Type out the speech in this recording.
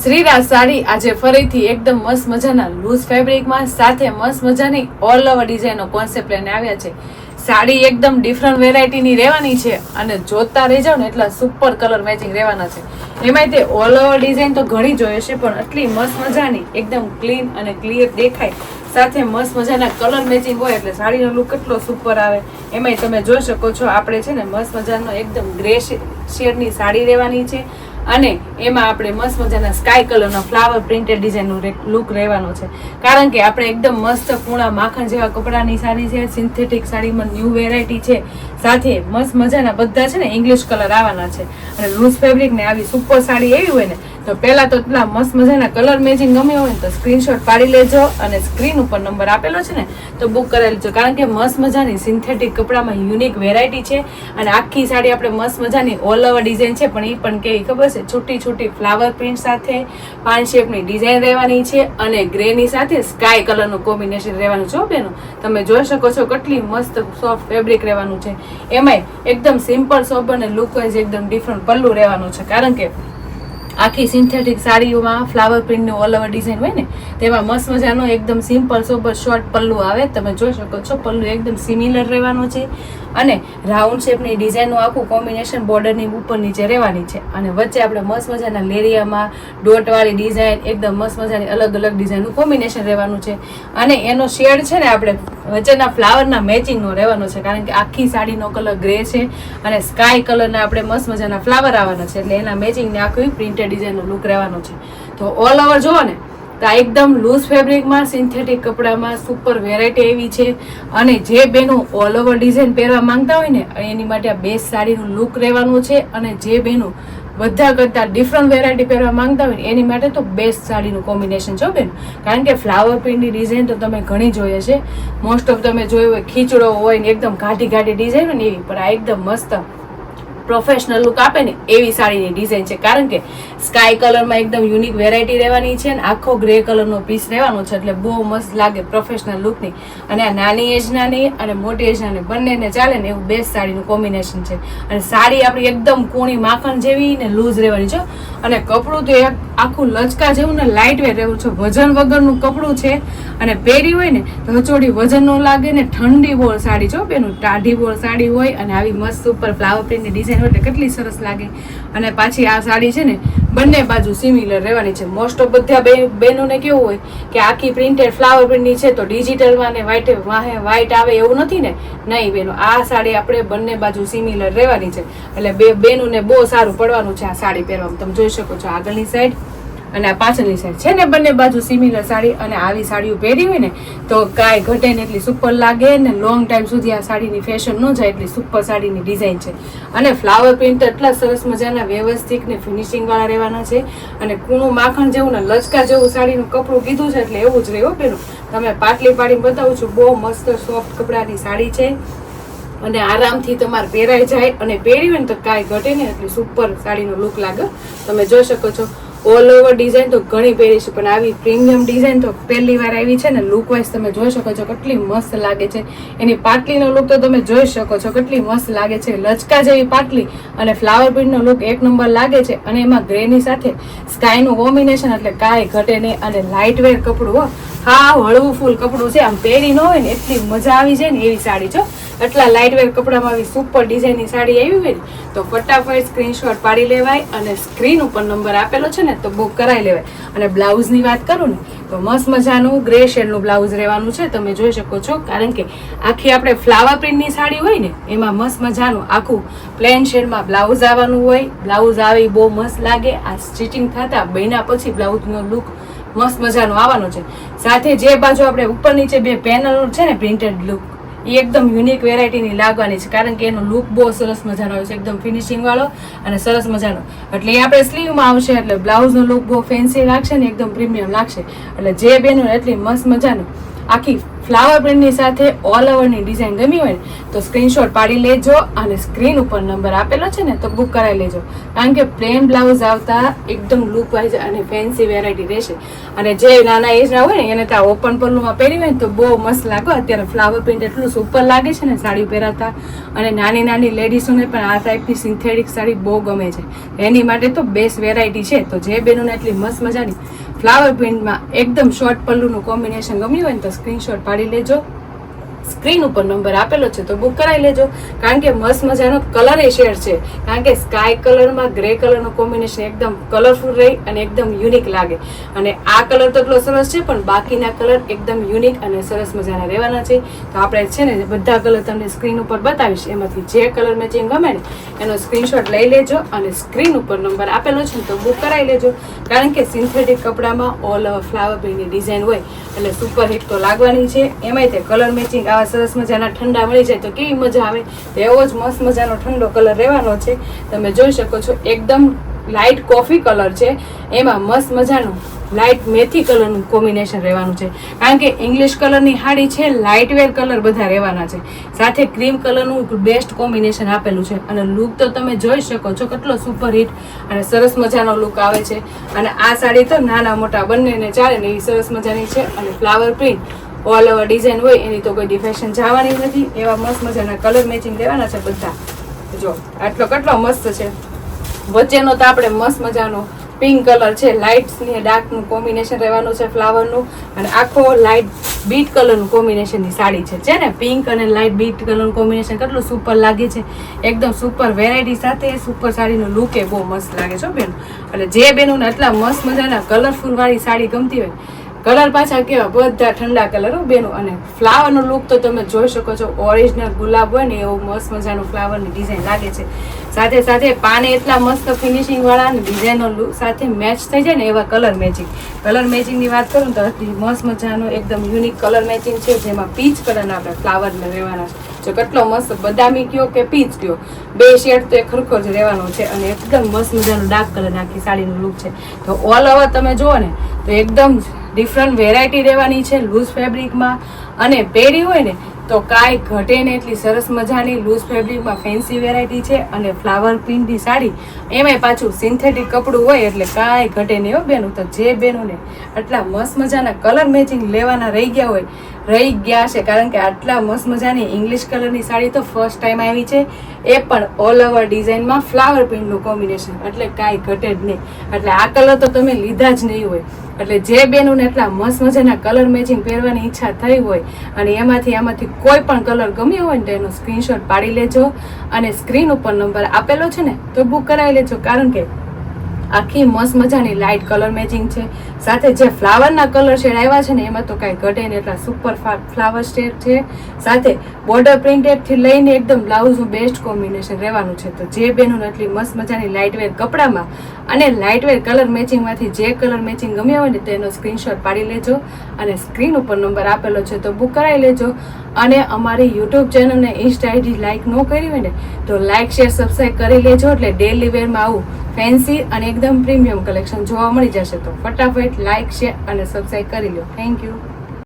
શ્રીરાજ સાડી આજે ફરીથી એકદમ મસ્ત મજાના લૂઝ ફેબ્રિકમાં સાથે મસ્ત મજાની ઓલ ઓવર ડિઝાઇનનો કોન્સેપ્ટ લઈને આવ્યા છે. સાડી એકદમ ડિફરન્ટ વેરાયટીની રહેવાની છે અને જોતા રહી જાવ ને એટલા સુપર કલર મેચિંગ રહેવાના છે. એમાંય તે ઓલ ઓવર ડિઝાઇન તો ઘણી જોઈએ છે, પણ આટલી મસ્ત મજાની, એકદમ ક્લીન અને ક્લિયર દેખાય. સાથે મસ્ત મજાના કલર મેચિંગ હોય એટલે સાડીનો લુક કેટલો સુપર આવે. એમાંય તમે જોઈ શકો છો, આપણે છે ને મસ્ત મજાનો એકદમ ગ્રે શેડની સાડી રહેવાની છે. અને એમાં આપણે મસ્ત મજાના સ્કાય કલરનો ફ્લાવર પ્રિન્ટેડ ડિઝાઇનનું લુક રહેવાનો છે. કારણ કે આપણે એકદમ મસ્ત પૂણા માખણ જેવા કપડાની સાડી છે સિન્થેટિક સાડીમાં ન્યૂ વેરાયટી છે. સાથે મસ્ત મજાના બધા છે ને ઇંગ્લિશ કલર આવવાના છે. અને લૂઝ ફેબ્રિક ને આવી સુપર સાડી એવી હોય ને, તો પહેલા તો એટલા મસ્ત મજાના કલર મેચિંગ ગમ્યો હોય ને, તો સ્ક્રીનશોટ પાડી લેજો અને સ્ક્રીન ઉપર નંબર આપેલો છે ને, તો બુક કરાવી લેજો કારણ કે મસ્ત મજાની સિન્થેટિક કપડામાં યુનિક વેરાયટી છે અને આખી સાડી આપણે મસ્ત મજાની ઓલ ઓવર ડિઝાઇન છે. પણ એ પણ કેવી ખબર છે? છૂટી છૂટી ફ્લાવર પ્રિન્ટ સાથે પાન શેપની ડિઝાઇન રહેવાની છે અને ગ્રેની સાથે સ્કાય કલરનું કોમ્બિનેશન રહેવાનું છે. બેનો? તમે જોઈ શકો છો કેટલી મસ્ત સોફ્ટ ફેબ્રિક રહેવાનું છે. એમાંય એકદમ સિમ્પલ સોબર અને લુક વાઇઝ એકદમ ડિફરન્ટ પલ્લું રહેવાનું છે. કારણ કે આખી સિન્થેટિક સાડીઓમાં ફ્લાવર પ્રિન્ટની ઓલ ઓવર ડિઝાઇન હોય ને તેમાં મસ્ત મજાનો એકદમ સિમ્પલ સોબર શોર્ટ પલ્લું આવે. તમે જોઈ શકો છો, પલ્લું એકદમ સિમિલર રહેવાનું છે. અને રાઉન્ડ શેપની ડિઝાઇનનું આખું કોમ્બિનેશન બોર્ડરની ઉપર નીચે રહેવાની છે. અને વચ્ચે આપણે મસ્ત મજાના લેરિયામાં ડોટવાળી ડિઝાઇન એકદમ મસ્ત મજાની અલગ અલગ ડિઝાઇનનું કોમ્બિનેશન રહેવાનું છે. અને એનો શેડ છે ને આપણે વચ્ચેના ફ્લાવરના મેચિંગનો રહેવાનો છે, કારણ કે આખી સાડીનો કલર ગ્રે છે અને સ્કાય કલરના આપણે મસ્ત મજાના ફ્લાવર આવવાના છે. એટલે એના મેચિંગને આખી પ્રિન્ટેડ ડિઝાઇનનો લુક રહેવાનો છે. તો ઓલ ઓવર જુઓ ને, તો આ એકદમ લૂઝ ફેબ્રિકમાં સિન્થેટિક કપડામાં સુપર વેરાયટી એવી છે. અને જે બેનો ઓલ ઓવર ડિઝાઇન પહેરવા માંગતા હોય ને, એની માટે આ બેસ્ટ સાડીનું લુક રહેવાનું છે. અને જે બેનો બધા કરતાં ડિફરન્ટ વેરાયટી પહેરવા માંગતા હોય એની માટે તો બેસ્ટ સાડીનું કોમ્બિનેશન છે બેન. કારણ કે ફ્લાવર પ્રિન્ટની ડિઝાઇન તો તમે ઘણી જોઈએ છે મોસ્ટ ઓફ તમે જોયું હોય, ખીચડો હોય ને, એકદમ ઘાટી ઘાટી ડિઝાઇન હોય ને એવી. પણ આ એકદમ મસ્ત પ્રોફેશનલ લુક આપે ને એવી સાડીની ડિઝાઇન છે. કારણ કે સ્કાય કલરમાં એકદમ યુનિક વેરાયટી રહેવાની છે અને આખો ગ્રે કલરનો પીસ રહેવાનો છે. એટલે બહુ મસ્ત લાગે પ્રોફેશનલ લુકની અને આ નાની એજનાની અને મોટી એજનાની બંનેને ચાલે ને એવું બેસ્ટ સાડીનું કોમ્બિનેશન છે. અને સાડી આપણી એકદમ કોણી માખણ જેવી ને લૂઝ રહેવાની છે. અને કપડું તો એક આખું લચકા જેવું ને લાઇટ વેટ રહેવું છે. વજન વગરનું કપડું છે. અને પહેરી હોય ને તો હચોડી વજન ન લાગે ને ઠંડી બોળ સાડી છો બેનું. ટાઢી બોળ સાડી હોય અને આવી મસ્ત ઉપર ફ્લાવર પ્રિન્ટની ડિઝાઇન હોય એટલે કેટલી સરસ લાગે. અને પાછી આ સાડી છે ને, બંને બાજુ સિમિલર રહેવાની છે. મોસ્ટ ઓફ બધા બે બહેનોને કેવું હોય કે આખી પ્રિન્ટેડ ફ્લાવર પ્રિન્ટની છે તો ડિજિટલમાં ને વ્હાઈટ વાહે વ્હાઈટ આવે એવું નથી ને? નહીં બહેનો, આ સાડી આપણે બંને બાજુ સિમિલર રહેવાની છે. એટલે બે બહેનોને બહુ સારું પડવાનું છે આ સાડી પહેરવામાં. તમે જોઈ શકો છો આગળની સાઈડ અને આ પાછળની સાઈડ છે ને બંને બાજુ સિમિલર સાડી અને આવી સાડીઓ પહેરી હોય ને, તો કાંઈ ઘટે ને એટલી સુપર લાગે ને લોંગ ટાઈમ સુધી આ સાડીની ફેશન ન જાય એટલી સુપર સાડીની ડિઝાઇન છે. અને ફ્લાવર પ્રિન્ટ એટલા સરસ મજાના વ્યવસ્થિત ને ફિનિશિંગવાળા રહેવાના છે. અને કૂણું માખણ જેવું ને લચકા જેવું સાડીનું કપડું કીધું છે એટલે એવું જ રહ્યું પેલું. તમે પાટલી પાડીને બતાવું છું, બહુ મસ્ત સોફ્ટ કપડાની સાડી છે. અને આરામથી તમારે પહેરાઈ જાય અને પહેરી હોય ને તો કાંઈ ઘટે ને એટલી સુપર સાડીનો લુક લાગે. તમે જોઈ શકો છો. ઓલ ઓવર ડિઝાઇન તો ઘણી પહેરી છે, પણ આવી પ્રીમિયમ ડિઝાઇન તો પહેલી વાર આવી છે ને લુક વાઇઝ તમે જોઈ શકો છો કેટલી મસ્ત લાગે છે. એની પાટલીનો લુક તો તમે જોઈ શકો છો કેટલી મસ્ત લાગે છે. લચકા જેવી પાટલી અને ફ્લાવર પ્રિન્ટનો લુક એક નંબર લાગે છે અને એમાં ગ્રેની સાથે સ્કાયનું કોમ્બિનેશન એટલે કાંઈ ઘટે નહીં અને લાઇટ વેર કપડું, હો હા, હળવું ફૂલ કપડું છે, આમ પહેરી ન હોય ને, એટલી મજા આવી જાય ને એવી સાડી છો એટલા લાઇટ વેર કપડામાં આવી સુપર ડિઝાઇનની સાડી આવી હોય ને, તો ફટાફટ સ્ક્રીનશોટ પાડી લેવાય અને સ્ક્રીન ઉપર નંબર આપેલો છે ને, તો બુક કરાવી લેવાય. અને બ્લાઉઝની વાત કરું ને, તો મસ્ત મજાનું ગ્રે શેડનું બ્લાઉઝ રહેવાનું છે, તમે જોઈ શકો છો. કારણ કે આખી આપણે ફ્લાવર પ્રિન્ટની સાડી હોય ને, એમાં મસ્ત મજાનું આખું પ્લેન શેડમાં બ્લાઉઝ આવવાનું હોય. બ્લાઉઝ આવી બહુ મસ્ત લાગે. આ સ્ટિચિંગ થતા, બન્યા પછી બ્લાઉઝનો લુક મસ્ત મજાનો આવવાનો છે. સાથે જે બાજુ આપણે ઉપર નીચે બે પેનલ છે ને પ્રિન્ટેડ લુક એ એકદમ યુનિક વેરાયટીની લાગવાની છે. કારણ કે એનો લુક બહુ સરસ મજાનો હોય છે. એકદમ ફિનિશિંગ વાળો અને સરસ મજાનો. એટલે એ આપણે સ્લીવમાં આવશે, એટલે બ્લાઉઝનો લુક બહુ ફેન્સી લાગશે ને, એકદમ પ્રીમિયમ લાગશે. એટલે જે બેનો એટલી મસ્ત મજાનું. આખી ફ્લાવર પ્રિન્ટની સાથે ઓલ ઓવરની ડિઝાઇન ગમી હોય ને, તો સ્ક્રીનશોટ પાડી લેજો અને સ્ક્રીન ઉપર નંબર આપેલો છે ને, તો બુક કરાવી લેજો. કારણ કે પ્લેન બ્લાઉઝ આવતા એકદમ લુક વાઇઝ અને ફેન્સી વેરાયટી રહેશે. અને જે નાના એજના હોય ને, એને ત્યાં ઓપન પલ્લુમાં પહેરી હોય ને, તો બહુ મસ્ત લાગે. અત્યારે ફ્લાવર પ્રિન્ટ એટલું સુપર લાગે છે ને, સાડી પહેરાતા. અને નાની નાની લેડીઝોને પણ આ ટાઈપની સિન્થેટિક સાડી બહુ ગમે છે. એની માટે તો બેસ્ટ વેરાયટી છે. તો જે બેનોને એટલી મસ્ત મજાની ફ્લાવર પ્રિન્ટમાં એકદમ શોર્ટ પલ્લુનું કોમ્બિનેશન ગમ્યું હોય ને તો સ્ક્રીનશોટ પાડી લેજો. સ્ક્રીન ઉપર નંબર આપેલો છે તો બુક કરાવી લેજો. કારણ કે મસ્ત મજાનો કલર એ શેડ છે. કારણ કે સ્કાય કલરમાં ગ્રે કલરનું કોમ્બિનેશન એકદમ કલરફુલ રહી અને એકદમ યુનિક લાગે. અને આ કલર તો એટલો સરસ છે, પણ બાકીના કલર એકદમ યુનિક અને સરસ મજાના રહેવાના છે. તો આપણે છે ને બધા કલર તમને સ્ક્રીન ઉપર બતાવીશ. એમાંથી જે કલર મેચિંગ ગમે ને, એનો સ્ક્રીનશોટ લઈ લેજો અને સ્ક્રીન ઉપર નંબર આપેલો છે તો બુક કરાવી લેજો. કારણ કે સિન્થેટિક કપડામાં ઓલ ફ્લાવર પ્રિન્ટની ડિઝાઇન હોય, એટલે સુપર હિટ તો લાગવાની છે. એમાંય તે કલર મેચિંગ આવા સરસ મજાના ઠંડા મળી જાય તો કેવી મજા આવે? એવો જ મસ્ત મજાનો ઠંડો કલર રહેવાનો છે. તમે જોઈ શકો છો, એકદમ લાઇટ કોફી કલર છે. એમાં મસ્ત મજાનું લાઇટ મેથી કલરનું કોમ્બિનેશન રહેવાનું છે. કારણ કે ઇંગ્લિશ કલરની હાડી છે લાઇટ વેર કલર બધા રહેવાના છે. સાથે ક્રીમ કલરનું બેસ્ટ કોમ્બિનેશન આપેલું છે. અને લુક તો તમે જોઈ શકો છો કેટલો સુપર હિટ અને સરસ મજાનો લુક આવે છે. અને આ સાડી તો નાના મોટા બંનેને ચાલે ને એવી સરસ મજાની છે. અને flower print all over design હોય, એની તો કોઈ ડિફેક્શન જવાની નથી. એવા મસ્ત મજાના કલર મેચિંગ લેવાના છે બધા. જો, આટલો કેટલો મસ્ત છે. વચ્ચેનો તો આપણે મસ્ત મજાનો પિંક કલર છે લાઇટ ને ડાર્કનું કોમ્બિનેશન રહેવાનું છે ફ્લાવરનું અને આખો લાઇટ બીટ કલરનું કોમ્બિનેશનની સાડી છે. છે ને? પિંક અને લાઇટ બીટ કલરનું કોમ્બિનેશન કેટલું સુપર લાગે છે. એકદમ સુપર વેરાયટી સાથે સુપર સાડીનો લુક એ બહુ મસ્ત લાગે છે બેન. એટલે જે બેનોને આટલા મસ્ત મજાના કલરફુલવાળી સાડી ગમતી હોય કલર પાછા કેવા? બધા ઠંડા કલર હો બેનો. અને ફ્લાવરનો લુક તો તમે જોઈ શકો છો. ઓરિજિનલ ગુલાબ હોય ને એવું મસ્ત મજાનું ફ્લાવરની ડિઝાઇન લાગે છે. સાથે સાથે પાને એટલા મસ્ત ફિનિશિંગવાળા અને ડિઝાઇનનો લુક સાથે મેચ થઈ જાય ને એવા કલર મેચિંગ કલર મેચિંગની વાત કરું તો મસ્ત મજાનો એકદમ યુનિક કલર મેચિંગ છે, જેમાં પીચ કલરના આપણે ફ્લાવર રહેવાના છે. જો કેટલો મસ્ત બદામી કયો કે પીચ કયો? બે શેડ તો એ ખરખો જ રહેવાનો છે અને એકદમ મસ્ત મજાનો ડાર્ક કલર નાખી સાડીનું લુક છે. તો ઓલ ઓવર તમે જુઓ ને, તો એકદમ ડિફરન્ટ વેરાયટી રહેવાની છે લૂઝ ફેબ્રિકમાં અને પહેરી હોય ને, તો કાંઈ ઘટે ને એટલી સરસ મજાની લૂઝ ફેબ્રિકમાં ફેન્સી વેરાયટી છે. અને ફ્લાવર પ્રિન્ટની સાડી, એમાંય પાછું સિન્થેટિક કપડું હોય એટલે કાંઈ ઘટે નહીં હો બેનું. તો જે બેનોને આટલા મસ્ત મજાના કલર મેચિંગ લેવાના રહી ગયા હોય, રહી ગયા છે કારણ કે આટલા મસ્ત મજાની ઇંગ્લિશ કલરની સાડી તો ફર્સ્ટ ટાઈમ આવી છે. એ પણ ઓલ ઓવર ડિઝાઇનમાં ફ્લાવર પ્રિન્ટનું કોમ્બિનેશન એટલે કાંઈ ઘટે જ નહીં. એટલે આ કલર તો તમે લીધા જ નહીં હોય. એટલે જે બેનોને એટલા મસ્ત મજાના કલર મેચિંગ પહેરવાની ઈચ્છા થઈ હોય અને એમાંથી આમાંથી કોઈ પણ કલર ગમ્યો હોય ને તો એનો સ્ક્રીનશોટ પાડી લેજો અને સ્ક્રીન ઉપર નંબર આપેલો છે ને તો બુક કરાવી લેજો. કારણ કે આખી મસ્ત મજાની લાઇટ કલર મેચિંગ છે. સાથે જે ફ્લાવરના કલર શેડ આવ્યા છે ને, એમાં તો કાંઈ ઘટે નહીં. એટલા સુપર ફ્લાવર શેડ છે. સાથે બોર્ડર પ્રિન્ટેડથી લઈને એકદમ બ્લાઉઝનું બેસ્ટ કોમ્બિનેશન રહેવાનું છે. તો જે બેનોને એટલી મસ્ત મજાની લાઇટવેર કપડામાં અને લાઇટવેર કલર મેચિંગમાંથી જે કલર મેચિંગ ગમ્યા હોય ને, તેનો સ્ક્રીનશોટ પાડી લેજો અને સ્ક્રીન ઉપર નંબર આપેલો છે તો બુક કરાવી લેજો. અને અમારી યુટ્યુબ ચેનલને ઇન્સ્ટા આઈડી લાઇક ન કરી હોય ને, તો લાઇક શેર સબસ્ક્રાઈબ કરી લેજો. એટલે ડેલી વેરમાં આવું ફેન્સી અને એકદમ પ્રીમિયમ કલેક્શન જોવા મળી જશે તો ફટાફટ લાઇક શેર અને સબસ્ક્રાઈબ કરી લો. Thank you